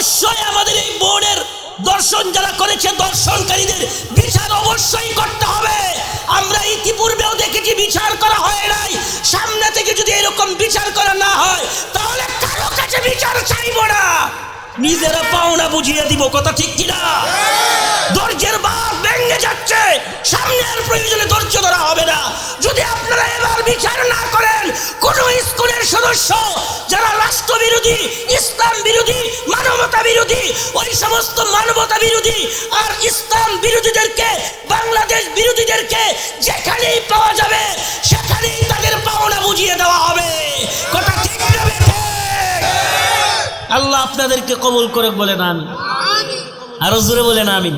অবশ্যই আমাদের এই বোর্ডের দর্শন যারা করেছে, দর্শনকারীদের বিচার অবশ্যই করতে হবে। আমরা ইতিপূর্বেও দেখেছি বিচার করা হয় নাই। সামনে থেকে যদি এরকম বিচার করা না হয়, তাহলে কারও কাছে বিচার চাইব না। নিজেরা পাওনা বুঝিয়ে দিব, কথা ঠিক কিনা? ধৈর্যের ভেঙে যাচ্ছে। সামনের প্রয়োজনে ধৈর্য ধরা হবে না। যদি আপনারা এবার বিচার না করেন, কোন স্কুলের সদস্য, যারা রাষ্ট্র বিরোধী ইসলাম বিরোধী, মানবতা বিরোধী, ওই সমস্ত মানবতা বিরোধী আর ইসলাম বিরোধীদেরকে, বাংলাদেশ বিরোধীদেরকে যেখানেই পাওয়া যাবে, সেখানেই তাদের পাওনা বুঝিয়ে দেওয়া হবে। কথা ঠিক আল্লাহ আপনাদেরকে কবুল করে বলেন আমি আরও জোরে বলেন, আমিন।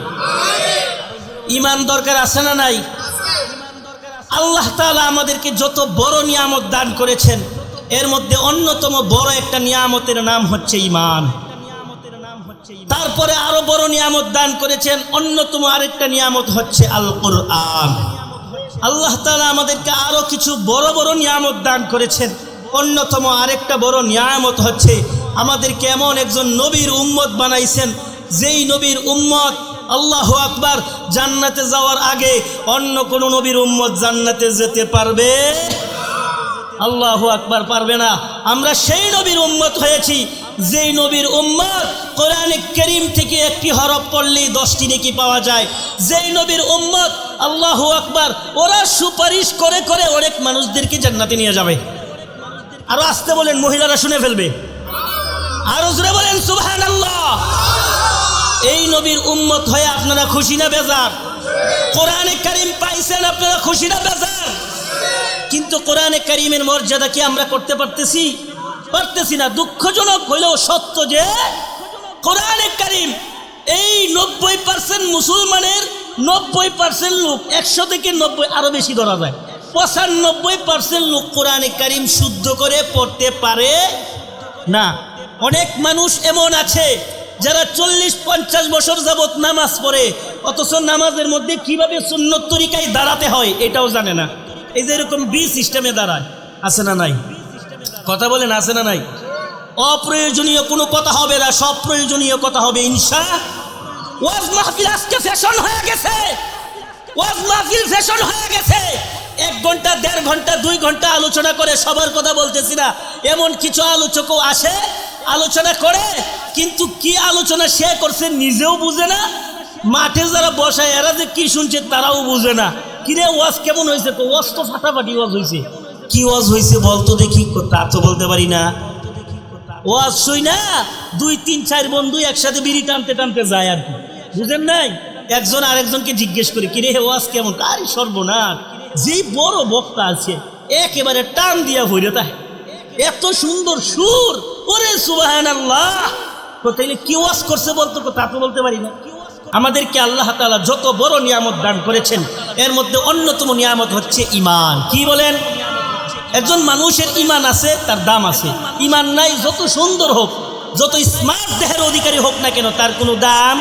ইমান দরকার আছে না নাই? আল্লাহ তালা আমাদেরকে যত বড় নিয়ামত দান করেছেন, এর মধ্যে অন্যতম বড় একটা নিয়ামতের নাম হচ্ছে ইমান তারপরে আরও বড় নিয়ামত দান করেছেন, অন্যতম আরেকটা নিয়ামত হচ্ছে আল কোরআন আল্লাহ তালা আমাদেরকে আরও কিছু বড় বড় নিয়ামত দান করেছেন, অন্যতম আরেকটা বড় নিয়ামত হচ্ছে আমাদেরকে এমন একজন নবীর উম্মত বানাইছেন, যেই নবীর উম্মত আল্লাহ আকবার, জান্নাতে যাওয়ার আগে অন্য কোন নবীর উম্মত জান্নাতে যেতে পারবে? আল্লাহ আকবার পারবে না। আমরা সেই নবীর উম্মত হয়েছি, যেই নবীর উম্মত কোরআনে করিম থেকে একটি হরফ পড়লেই দশটি নেকি পাওয়া যায়। যেই নবীর উম্মত, আল্লাহ আকবার, ওরা সুপারিশ করে করে অনেক মানুষদেরকে জান্নাতে নিয়ে যাবে। আরও আসতে বলেন, মহিলারা শুনে ফেলবে। আরও বলেন সুবহান আল্লাহ এই নবীর উম্মত হয়ে আপনারা খুশি না বেজার? কোরআনে করিম পাইছেন, আপনারা খুশি না বেজার? কিন্তু কোরআনে করিমের মর্যাদা কি আমরা করতে পারতেছি? পারতেছি না। দুঃখজনক হইলেও সত্য যে, কোরআনে করিম এই নব্বই পার্সেন্ট মুসলমানের নব্বই পার্সেন্ট লোক, একশো থেকে নব্বই আরও বেশি ধরা যায়। পঁচানব্বই পার্সেন্ট লোক কোরআনে করিম শুদ্ধ করে পড়তে পারে না। অনেক মানুষ এমন আছে যারা চল্লিশ পঞ্চাশ বছর যাবৎ নামাজ পড়ে, অথচ নামাজের মধ্যে কীভাবে সুন্নত তরিকায় দাঁড়াতে হয় এটাও জানে না। এই যে এরকম বি সিস্টেমে দাঁড়ায়, আছে না নাই? কথা বলেন, আছে না নাই? অপ্রয়োজনীয় কোনো কথা হবে না সব প্রয়োজনীয় কথা হবে ইনসা ওয়াজ মাহফিল আজকে ফ্যাশন হয়ে গেছে। ওয়াজ মাহফিল ফ্যাশন হয়ে গেছে। এক ঘণ্টা, দেড় ঘণ্টা, দুই ঘণ্টা আলোচনা করে সবার কথা বলতেছি না। এমন কিছু আলোচকও আসে, আলোচনা করে কিন্তু কি আলোচনা সে করছে নিজেও বুঝে না? মাঠে যারা বসায় এরা যে কি শুনছে তারাও বুঝে না। কিরে, ওয়াজ কেমন হয়েছে তো ওয়াজ তো ফাটাফাটি ওয়াজ হয়েছে কি ওয়াজ হয়েছে বলতো দেখি তা তো বলতে পারি না। ওয়াজ শুই না, দুই, তিন, চার বন্ধু একসাথে বিড়ি টানতে টানতে যায় আর কি। বুঝেন নাই? একজন আরেকজনকে জিজ্ঞেস করি, কিরে, ওয়াজ কেমন? আরে, সর্বনাশ। যে বড় বক্তা আছে, একেবারে টান দিয়া ভরে তাই এত সুন্দর সুর। ওরে সুবাহান আল্লাহ তাইলে কি ওয়াজ করছে বলতো তা তো বলতে পারি না। আমাদেরকে আল্লাহ তাআলা যত বড় নিয়ামত দান করেছেন, এর মধ্যে অন্যতম নিয়ামত হচ্ছে ইমান কি বলেন? একজন মানুষের ইমান আছে, তার দাম আছে। ইমান নাই, যত সুন্দর হোক, যত স্মার্ট দেহের অধিকারী হোক না কেন, তার কোনো দাম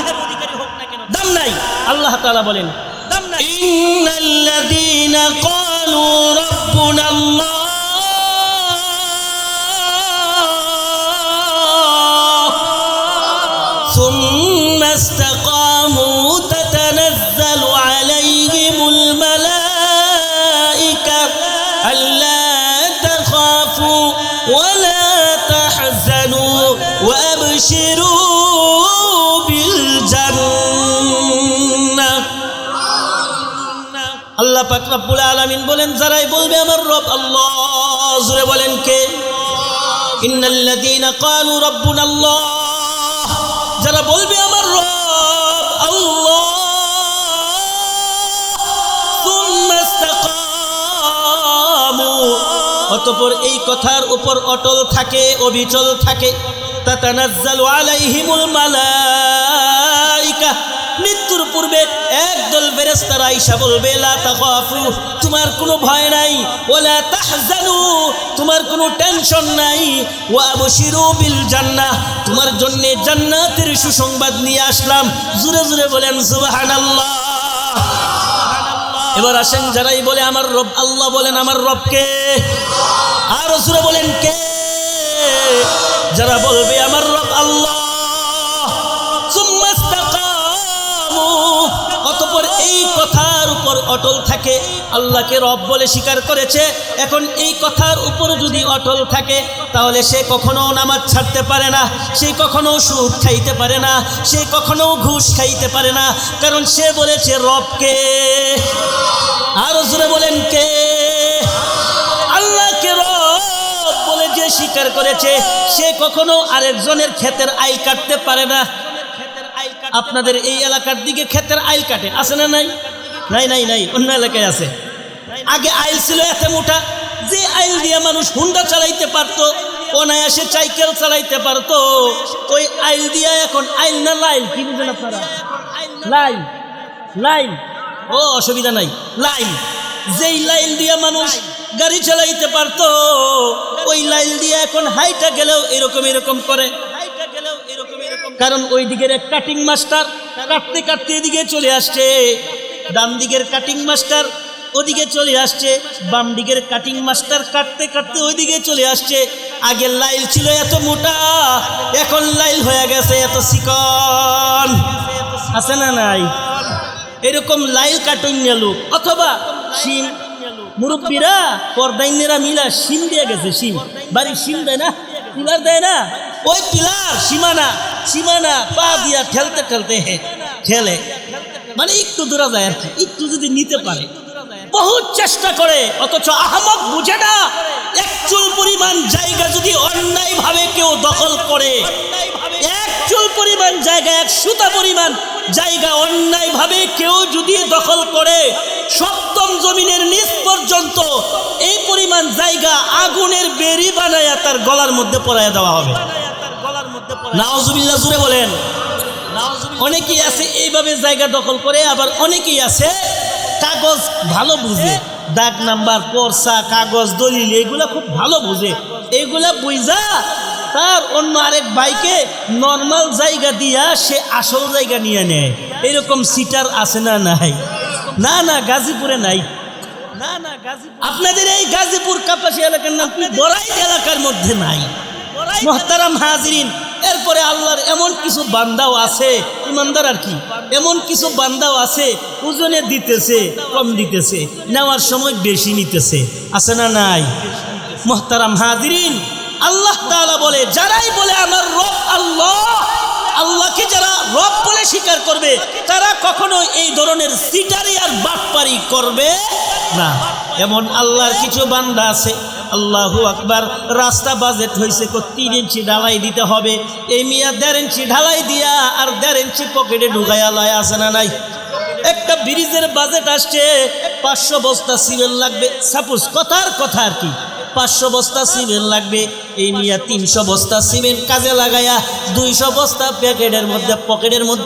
দাম নাই। আল্লাহ তাআলা বলেন, দাম নাই। استقاموا تتنزل عليهم الملائكة ألا تخافوا ولا تحزنوا وأبشروا بالجنة আল্লাহ পাক রব্বুল আলামিন বলেন যারাই বলবে আমার রব আল্লাহ জুড়ে বলেন কে ইন্নাল্লাযীনা ক্বালু রাব্বুনা আল্লাহ যারা বলবে আমার অতঃপর এই কথার উপর অটল থাকে অবিচল থাকে। তাতানাজ্জালু আলাইহিমুল মালাইকা। মৃত্যুর পূর্বে একদল ফেরেশতারা আইসা বলবে তোমার কোনো ভয় নাই, ওয়ালা তাহজানু, তোমার কোনো টেনশন নাই, ওয়া আবশিরু বিল জান্নাহ, তোমার জন্য জান্নাতের সুসংবাদ নিয়ে আসলাম। জুরে জুরে বলেন, সুবহানাল্লাহ এবার আসেন যারাই বলে, আমার রব আল্লাহ বলেন, আমার রবকে। আর সুরে বলেন, কে? যারা বলবে, আমার রব আল্লাহ। উপর এই কথার উপর অটল থাকে। আল্লাহকে রব বলে স্বীকার করেছে। এখন এই কথার উপর যদি অটল থাকে, তাহলে সে কখনো নামাজ ছাড়তে পারে না, সে কখনো সুদ খাইতে পারে না, সে কখনো ঘুষ খাইতে পারে না। কারণ সে বলেছে রবকে আরও জোরে বলেন কে? আল্লাহকে রব বলে যে স্বীকার করেছে, সে কখনো আরেকজনের ক্ষেতের আইল কাটতে পারে না। আপনাদের এই এলাকার দিকে ক্ষেতের আইল কাটে, আছে না নাই? নাই নাই নাই, অন্য এলাকায় আছে। আগে আইল ছিল এত মোটা, যে আইল দিয়ে মানুষ হুন্ডা চালাইতে পারতো, অনায়াসে সাইকেল চালাইতে পারতো, ওই আইল দিয়ে এখন আইল না লাইল? কি বুঝেন আপনারা? লাইল লাইল। ও, অসুবিধা নাই, লাইল। যেই লাইল দিয়ে মানুষ গাড়ি চালাইতে পারতো, ওই লাইল দিয়ে এখন হাইটা গেলেও এরকম এরকম করে। কারণ ওই দিকের এক কাটিং মাস্টার কাটতে কাটতে এদিকে চলে আসছে। ডান দিকের কাটিং মাস্টার ওদিকে চলে আসছে। বাম দিকের কাটিং মাস্টার কাটতে কাটতে ওইদিকে চলে আসছে। আগের লাইল ছিল এত মোটা, এখন লাইল হয়ে গেছে এত চিকন। আছে না নাই? এরকম লাইল কাটুন লোক। অথবা শিম মুরব্বীরা পর্দাইনেরা মিলা শিম দিয়ে গেছে, শিম। বাড়ির শিম দেয় না? পিলার দেয় না? ওই পিলার সীমানা। সীমানা পা দিয়া ঠেলতে হে ঠেলে। মানে একটু দূরা যায় আর কি, একটু যদি নিতে পারে। বহুত চেষ্টা করে, অথচ আহমক বুঝে না এক চুল পরিমাণ জায়গা যদি অন্যায় ভাবে কেউ দখল করে। এক চুল পরিমাণ জায়গা, এক সুতা পরিমাণ জায়গা অন্যায় ভাবে কেউ যদি দখল করে, সপ্তম জমিনের নিচ পর্যন্ত এই পরিমাণ জায়গা আগুনের বেরি বানায়া তার গলার মধ্যে পরাইয়া দেওয়া হবে। নাওজুবিল্লাহ জুড়ে বলেন। অনেকেই আছে এইভাবে জায়গা দখল করে আবার অনেকেই আছে কাগজ ভালো বুঝে দাগ নাম্বার পরসা কাগজ দলিল এগুলা খুব ভালো বুঝে। এগুলা বুঝা তার অন্য আরেক বাইকে নর্মাল জায়গা দিয়া সে আসল জায়গা নিয়ে নেয়। এরকম সিটার আছে না নাই? না না গাজীপুরে নাই। না না গাজীপুর আপনাদের এই গাজীপুর কাপাসী এলাকার নাম বড়াই এলাকার মধ্যে নাই। মহতারাম হাজরিন এরপরে আল্লাহর এমন কিছু বান্দাও আছে, ইমানদার আর কি, এমন কিছু বান্দাও আছে, ওজনে দিতেছে, কম দিতেছে, নেওয়ার সময় বেশি নিতেছে, আছে না নাই? মহতারাম হাজরিন, আল্লাহ তাআলা বলে, যারাই বলে আমার রব আল্লাহ, আল্লাহকে যারা রব বলে স্বীকার করবে, তারা কখনো এই ধরনের সিটারি আর বাটপারি করবে না। এমন আল্লাহর কিছু বান্দা আছে আল্লাহু আকবার, রাস্তা বাজেট হয়েছে তিন ইঞ্চি ঢালাই দিতে হবে। এই মিয়া দেড় ইঞ্চি ঢালাই দিয়া আর দেড় ইঞ্চি পকেটে ঢুকাইয়া লয়, আছে না নাই? একটা ব্রিজের বাজেট আসছে, পাঁচশো বস্তা সিমেন্ট লাগবে। সাপোজ কথার কথা আর কি, পাঁচশো বস্তা সিমেন্ট লাগবে। এই মিয়া তিনশো বস্তা সিমেন্ট কাজে লাগাইয়া দুইশো বস্তা প্যাকেটের মধ্যে, পকেটের মধ্যে